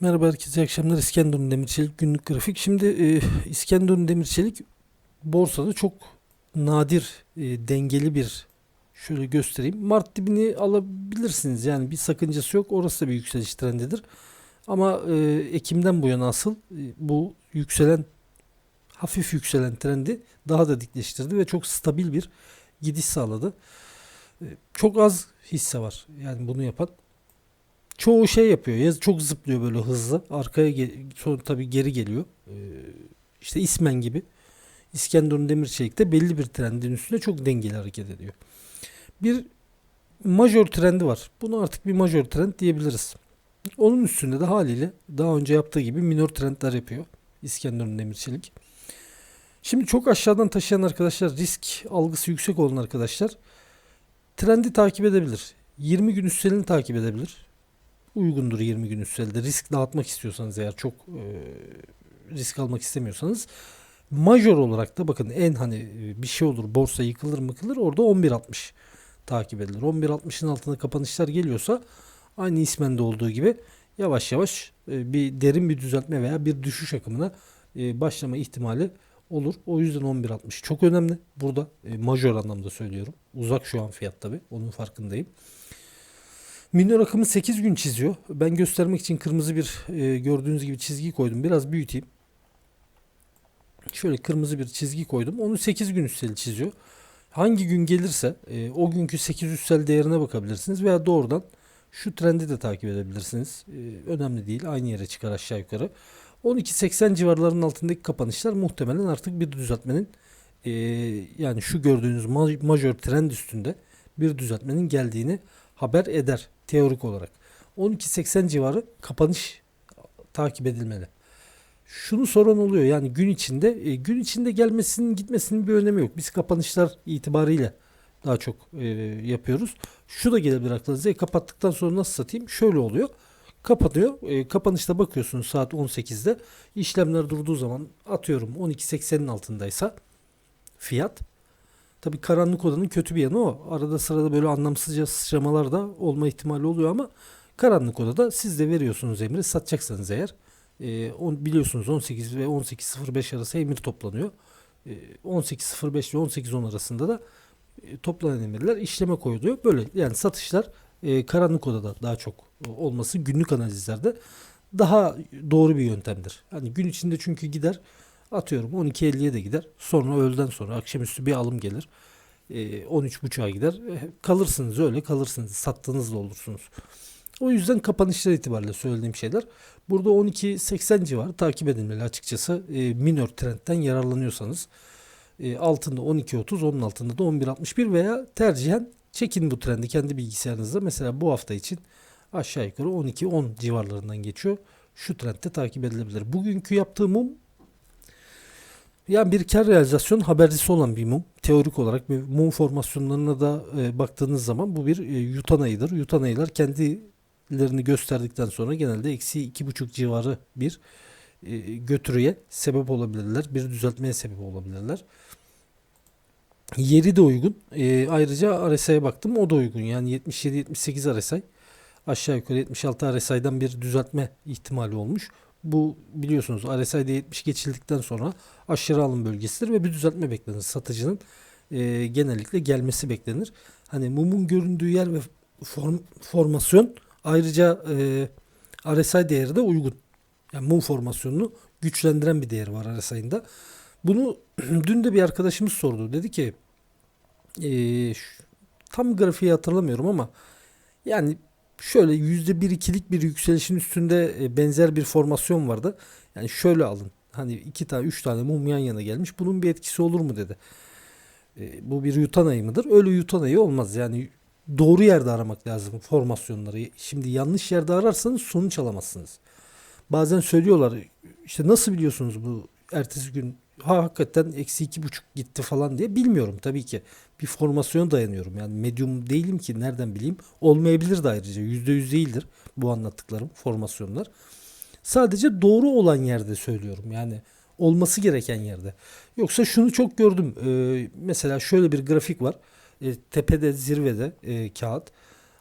Merhaba herkese iyi akşamlar. İskenderun Demirçelik günlük grafik. Şimdi e, İskenderun Demirçelik borsada çok nadir e, dengeli bir şöyle göstereyim. Mart dibini alabilirsiniz. Yani bir sakıncası yok. Orası da bir yükseliş trendidir. Ama e, Ekim'den bu yana asıl e, bu yükselen hafif yükselen trendi daha da dikleştirdi ve çok stabil bir gidiş sağladı. E, çok az hisse var. Yani bunu yapan çoğu şey yapıyor. Ya çok zıplıyor böyle hızlı. Arkaya sonra tabii geri geliyor. Ee, işte İsmen gibi. İskenderun Demirçelik de belli bir trendin üstünde çok dengeli hareket ediyor. Bir major trendi var. Bunu artık bir major trend diyebiliriz. Onun üstünde de haliyle daha önce yaptığı gibi minor trendler yapıyor. İskenderun Demirçelik. Şimdi çok aşağıdan taşıyan arkadaşlar risk algısı yüksek olan arkadaşlar trendi takip edebilir. 20 gün üstlerini takip edebilir uygundur 20 gün üstelde. Risk dağıtmak istiyorsanız eğer çok e, risk almak istemiyorsanız major olarak da bakın en hani e, bir şey olur borsa yıkılır mıkılır orada 11.60 takip edilir. 11.60'ın altında kapanışlar geliyorsa aynı ismende olduğu gibi yavaş yavaş e, bir derin bir düzeltme veya bir düşüş akımına e, başlama ihtimali olur. O yüzden 11.60 çok önemli. Burada e, major anlamda söylüyorum. Uzak şu an fiyat tabi. Onun farkındayım. Minor akımı 8 gün çiziyor. Ben göstermek için kırmızı bir e, gördüğünüz gibi çizgi koydum. Biraz büyüteyim. Şöyle kırmızı bir çizgi koydum. Onu 8 gün üsteli çiziyor. Hangi gün gelirse e, o günkü 8 üstel değerine bakabilirsiniz veya doğrudan şu trendi de takip edebilirsiniz. E, önemli değil. Aynı yere çıkar aşağı yukarı. 12.80 civarlarının altındaki kapanışlar muhtemelen artık bir düzeltmenin e, yani şu gördüğünüz major trend üstünde bir düzeltmenin geldiğini haber eder teorik olarak. 12.80 civarı kapanış takip edilmeli. Şunu soran oluyor yani gün içinde e, gün içinde gelmesinin gitmesinin bir önemi yok. Biz kapanışlar itibariyle daha çok e, yapıyoruz. Şu da gelebilir aklınıza. E, kapattıktan sonra nasıl satayım? Şöyle oluyor. Kapatıyor. E, kapanışta bakıyorsunuz saat 18'de. İşlemler durduğu zaman atıyorum 12.80'in altındaysa fiyat Tabii karanlık odanın kötü bir yanı o. Arada sırada böyle anlamsızca sıçramalar da olma ihtimali oluyor ama karanlık odada siz de veriyorsunuz emri satacaksanız eğer. E, on, biliyorsunuz 18 ve 18.05 arası emir toplanıyor. E, 18.05 ve 18.10 arasında da e, toplanan emirler işleme koyuluyor. Böyle yani satışlar e, karanlık odada daha çok olması günlük analizlerde daha doğru bir yöntemdir. Hani gün içinde çünkü gider Atıyorum 12.50'ye de gider. Sonra öğleden sonra akşamüstü bir alım gelir. E, 13.30'a gider. Kalırsınız öyle kalırsınız. Sattığınız da olursunuz. O yüzden kapanışlar itibariyle söylediğim şeyler. Burada 12.80 civarı takip edilmeli açıkçası. E, minor trendten yararlanıyorsanız. E, altında 12.30 onun altında da 11.61 veya tercihen çekin bu trendi kendi bilgisayarınızda. Mesela bu hafta için aşağı yukarı 12-10 civarlarından geçiyor. Şu trendte takip edilebilir. Bugünkü yaptığım yani bir kar realizasyon habercisi olan bir mum. Teorik olarak mum formasyonlarına da e, baktığınız zaman bu bir e, yutan ayıdır. Yutan ayılar kendilerini gösterdikten sonra genelde eksi iki buçuk civarı bir e, götürüye sebep olabilirler. Bir düzeltmeye sebep olabilirler. Yeri de uygun. E, ayrıca RSI'ye baktım o da uygun. Yani 77-78 RSI aşağı yukarı 76 RSI'den bir düzeltme ihtimali olmuş. Bu biliyorsunuz RSI'de 70 geçildikten sonra aşırı alım bölgesidir ve bir düzeltme beklenir. Satıcının e, genellikle gelmesi beklenir. Hani mumun göründüğü yer ve form, formasyon ayrıca e, RSI değeri de uygun. Yani mum formasyonunu güçlendiren bir değeri var RSI'ında. Bunu dün de bir arkadaşımız sordu. Dedi ki e, şu, tam grafiği hatırlamıyorum ama yani şöyle yüzde bir ikilik bir yükselişin üstünde e, benzer bir formasyon vardı. Yani şöyle alın. Hani iki tane üç tane mum yan yana gelmiş. Bunun bir etkisi olur mu dedi. E, bu bir yutan ayı mıdır? Öyle yutan ayı olmaz. Yani doğru yerde aramak lazım formasyonları. Şimdi yanlış yerde ararsanız sonuç alamazsınız. Bazen söylüyorlar işte nasıl biliyorsunuz bu ertesi gün ha hakikaten eksi iki buçuk gitti falan diye bilmiyorum tabii ki. Bir formasyona dayanıyorum. Yani medyum değilim ki nereden bileyim. Olmayabilir de ayrıca. Yüzde yüz değildir bu anlattıklarım formasyonlar. Sadece doğru olan yerde söylüyorum. Yani olması gereken yerde. Yoksa şunu çok gördüm. Ee, mesela şöyle bir grafik var. Ee, tepede zirvede e, kağıt.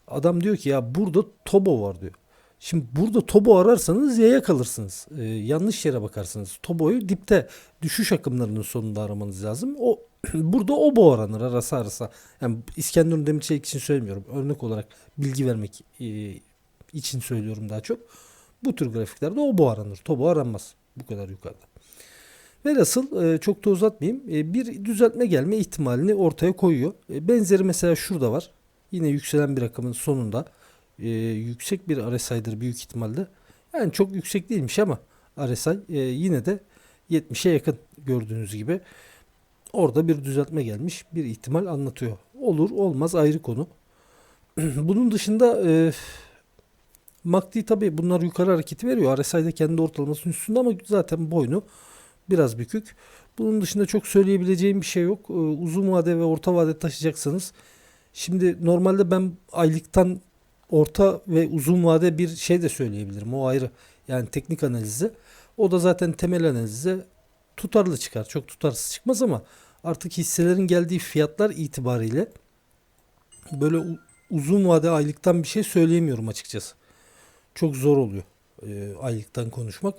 Adam diyor ki ya burada Tobo var diyor. Şimdi burada Tobo ararsanız yaya kalırsınız. Ee, yanlış yere bakarsınız. Tobo'yu dipte düşüş akımlarının sonunda aramanız lazım. O burada obo aranır arasa arasa. Yani İskenderun Demirçelik için söylemiyorum. Örnek olarak bilgi vermek e, için söylüyorum daha çok. Bu tür grafiklerde obo aranır. Tobo aranmaz. Bu kadar yukarıda. Velhasıl e, çok da uzatmayayım. E, bir düzeltme gelme ihtimalini ortaya koyuyor. E, benzeri mesela şurada var. Yine yükselen bir rakamın sonunda e, yüksek bir RSI'dir büyük ihtimalle. Yani çok yüksek değilmiş ama RSI e, yine de 70'e yakın gördüğünüz gibi. Orada bir düzeltme gelmiş. Bir ihtimal anlatıyor. Olur olmaz ayrı konu. Bunun dışında e, MACD tabii bunlar yukarı hareketi veriyor. RSI'de kendi ortalamasının üstünde ama zaten boynu biraz bükük. Bunun dışında çok söyleyebileceğim bir şey yok. Ee, uzun vade ve orta vade taşıyacaksanız şimdi normalde ben aylıktan orta ve uzun vade bir şey de söyleyebilirim. O ayrı. Yani teknik analizi. O da zaten temel analize tutarlı çıkar. Çok tutarsız çıkmaz ama artık hisselerin geldiği fiyatlar itibariyle böyle uzun vade aylıktan bir şey söyleyemiyorum açıkçası. Çok zor oluyor e, aylıktan konuşmak.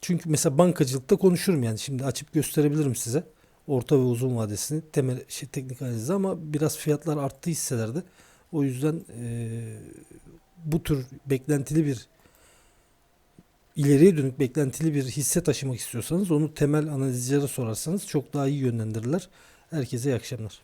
Çünkü mesela bankacılıkta konuşurum yani şimdi açıp gösterebilirim size orta ve uzun vadesini temel şey, teknik analizi ama biraz fiyatlar arttı hisselerde. O yüzden eee, bu tür beklentili bir ileriye dönük beklentili bir hisse taşımak istiyorsanız onu temel analizcilere sorarsanız çok daha iyi yönlendirirler. Herkese iyi akşamlar.